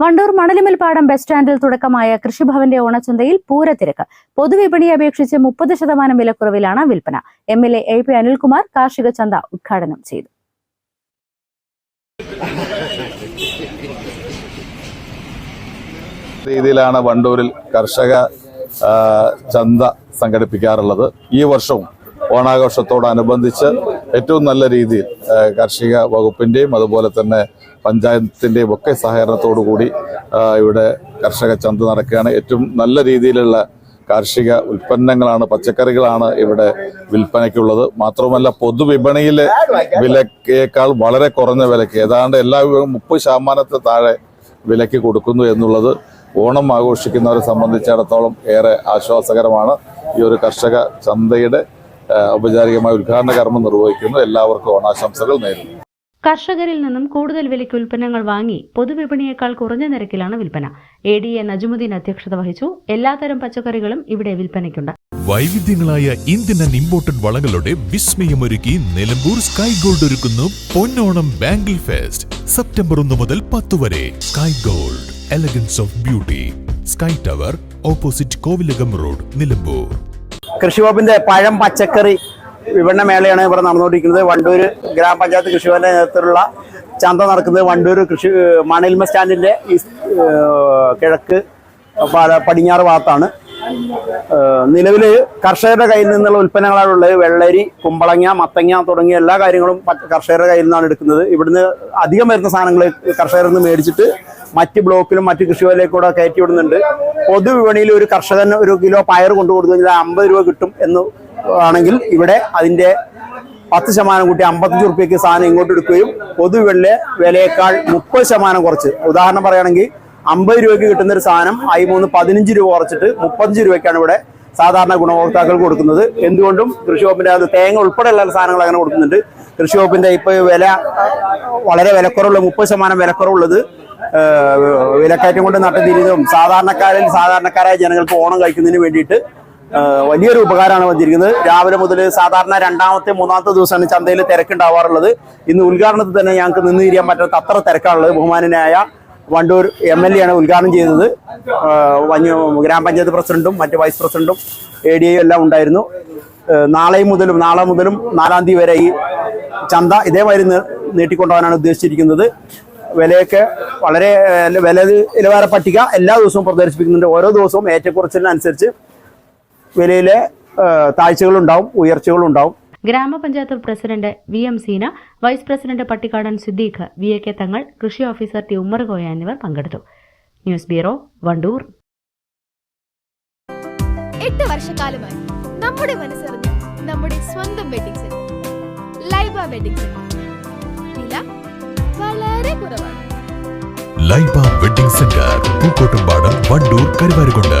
Wandoor മണലിമൽപ്പാടം bus സ്റ്റാൻഡിൽ തുടക്കമായ കൃഷിഭവന്റെ ഓണച്ചന്തയിൽ പൂരത്തിരക്ക്. പൊതുവിപണിയെ അപേക്ഷിച്ച് മുപ്പത് ശതമാനം വിലക്കുറവിലാണ് വിൽപ്പന. M L A A P Anilkumar കാർഷിക ചന്ത ഉദ്ഘാടനം ചെയ്തു. രീതിയിലാണ് വണ്ടൂരിൽ കർഷക ചന്ത സംഘടിപ്പിക്കാറുള്ളത്. ഈ വർഷവും ഓണാഘോഷത്തോടനുബന്ധിച്ച് ഏറ്റവും നല്ല രീതിയിൽ കാർഷിക വകുപ്പിന്റെയും അതുപോലെ തന്നെ പഞ്ചായത്തിന്റെയും ഒക്കെ സഹകരണത്തോടു കൂടി ഇവിടെ കർഷക ചന്ത നടക്കുകയാണ്. ഏറ്റവും നല്ല രീതിയിലുള്ള കാർഷിക ഉൽപ്പന്നങ്ങളാണ് പച്ചക്കറികളാണ് ഇവിടെ വിൽപ്പനയ്ക്കുള്ളത്. മാത്രമല്ല പൊതുവിപണിയിലെ വിലയേക്കാൾ വളരെ കുറഞ്ഞ വിലയ്ക്ക് ഏതാണ്ട് എല്ലാ മുപ്പത് ശതമാനത്തെ താഴെ വിലയ്ക്ക് കൊടുക്കുന്നു എന്നുള്ളത് ഓണം ആഘോഷിക്കുന്നവരെ സംബന്ധിച്ചിടത്തോളം ഏറെ ആശ്വാസകരമാണ്. ഈ ഒരു കർഷക ചന്തയുടെ ഔപചാരികമായ ഉദ്ഘാടന കർമ്മം നിർവഹിക്കുന്നു. എല്ലാവർക്കും ഓണാശംസകൾ നേരുന്നു. കർഷകരിൽ നിന്നും കൂടുതൽ വിലയ്ക്ക് ഉൽപ്പന്നങ്ങൾ വാങ്ങി പൊതുവിപണിയേക്കാൾ കുറഞ്ഞ നിരക്കിലാണ് വിൽപ്പന. എ ഡി എ നജുമുദ്ദീൻ അധ്യക്ഷത വഹിച്ചു. എല്ലാതരം പച്ചക്കറികളും ഇവിടെ വിൽപ്പനയ്ക്കുണ്ട്. വൈവിധ്യങ്ങളായ ഇന്ത്യൻ ആൻഡ് ഇമ്പോർട്ടഡ് വളകളുടെ വിസ്മയമൊരുക്കി നിലമ്പൂർ സ്കൈ ഗോൾഡ് ഒരുക്കുന്നു പൊന്നോണം ബാംഗിൾ ഫെസ്റ്റ്. സെപ്റ്റംബർ ഒന്ന് മുതൽ പത്ത് വരെ. Sky gold elegance of beauty. Sky tower opposite Kovilakam road Nilambur. കൃഷിവകുപ്പിന്റെ പഴം പച്ചക്കറി വിപണന മേളയാണ് ഇവിടെ നടന്നുകൊണ്ടിരിക്കുന്നത്. വണ്ടൂർ ഗ്രാമപഞ്ചായത്ത് കൃഷിഭവന്റെ നേതൃത്വത്തിലുള്ള ചന്ത നടക്കുന്നത് വണ്ടൂർ കൃഷി മണൽമ സ്റ്റാൻഡിന്റെ കിഴക്ക് പടിഞ്ഞാറ് ഭാഗത്താണ്. നിലവിൽ കർഷകരുടെ കയ്യിൽ നിന്നുള്ള ഉൽപ്പന്നങ്ങളാണ് ഉള്ളത് വെള്ളരി കുമ്പളങ്ങ മത്തങ്ങ തുടങ്ങിയ എല്ലാ കാര്യങ്ങളും കർഷകരുടെ കയ്യിൽ നിന്നാണ് എടുക്കുന്നത്. ഇവിടുന്ന് അധികം വരുന്ന സാധനങ്ങൾ കർഷകരിൽ നിന്ന് മേടിച്ചിട്ട് മറ്റ് ബ്ലോക്കിലും മറ്റ് കൃഷിഭവനിലേക്ക് കൂടെ കയറ്റി വിടുന്നുണ്ട്. പൊതുവിപണിയിൽ ഒരു കർഷകന് ഒരു കിലോ പയർ കൊണ്ടു കൊടുത്തു അമ്പത് രൂപ കിട്ടും എന്ന് ആണെങ്കിൽ ഇവിടെ അതിന്റെ പത്ത് ശതമാനം കൂട്ടി അമ്പത്തഞ്ച് റുപ്യക്ക് സാധനം ഇങ്ങോട്ട് എടുക്കുകയും പൊതുവിപണിയിലെ വിലയേക്കാൾ മുപ്പത് ശതമാനം കുറച്ച്. ഉദാഹരണം പറയുകയാണെങ്കിൽ അമ്പത് രൂപയ്ക്ക് കിട്ടുന്ന ഒരു സാധനം. ആയി മൂന്ന് പതിനഞ്ച് രൂപ കുറച്ചിട്ട് മുപ്പത്തഞ്ച് രൂപയ്ക്കാണ് ഇവിടെ സാധാരണ ഗുണഭോക്താക്കൾ കൊടുക്കുന്നത്. എന്തുകൊണ്ടും കൃഷി വകുപ്പിന്റെ അത് തേങ്ങ ഉൾപ്പെടെയുള്ള സാധനങ്ങൾ അങ്ങനെ കൊടുക്കുന്നുണ്ട്. കൃഷി വകുപ്പിന്റെ ഇപ്പൊ വില വളരെ വിലക്കുറവുള്ള മുപ്പത് ശതമാനം വിലക്കുറവുള്ളത് വിലക്കയറ്റം കൊണ്ട് നട്ടുതിരിയതും സാധാരണക്കാരിൽ സാധാരണക്കാരായ ജനങ്ങൾക്ക് ഓണം കഴിക്കുന്നതിന് വേണ്ടിയിട്ട് വലിയൊരു ഉപകാരമാണ് വന്നിരിക്കുന്നത്. രാവിലെ മുതൽ സാധാരണ രണ്ടാമത്തെ മൂന്നാമത്തെ ദിവസമാണ് ചന്തയിൽ തിരക്കുണ്ടാവാറുള്ളത്. ഇന്ന് ഉദ്ഘാടനത്തിൽ തന്നെ ഞങ്ങൾക്ക് നിന്ന് തിരിയാൻ പറ്റാത്ത അത്ര തിരക്കാണുള്ളത്. ബഹുമാനനായ വണ്ടൂർ എം എൽ എ ആണ് ഉദ്ഘാടനം ചെയ്തത്. ഗ്രാമപഞ്ചായത്ത് പ്രസിഡന്റും മറ്റ് വൈസ് പ്രസിഡന്റും എ ഡി എയും എല്ലാം ഉണ്ടായിരുന്നു. നാളെ മുതലും നാളെ മുതലും നാലാം തീയതി വരെ ഈ ചന്ത ഇതേമാതിരി നീട്ടിക്കൊണ്ടുപോകാനാണ് ഉദ്ദേശിച്ചിരിക്കുന്നത്. വിലയൊക്കെ വളരെ വില നിലവാര പട്ടിക എല്ലാ ദിവസവും പ്രദർശിപ്പിക്കുന്നുണ്ട്. ഓരോ ദിവസവും ഏറ്റക്കുറച്ചിലിനനുസരിച്ച് വിലയിലെ താഴ്ചകളുണ്ടാവും ഉയർച്ചകളുണ്ടാവും. ഗ്രാമപഞ്ചായത്ത് president V M Seena vice president Pattikkadan Siddique V A K Thangal കൃഷി ഓഫീസർ ടി ഉമ്മർഗോയ എന്നിവർ പങ്കെടുത്തു. News bureau Wandoor. എട്ട് വർഷക്കാലമായി നമ്മുടെ മനസ്സറിഞ്ഞ് നമ്മുടെ സ്വന്തം wedding centre Laiba wedding centre വില വളരെ കുറവാണ്. Laiba wedding centre Pookkottumpadam Wandoor Karuvarakundu.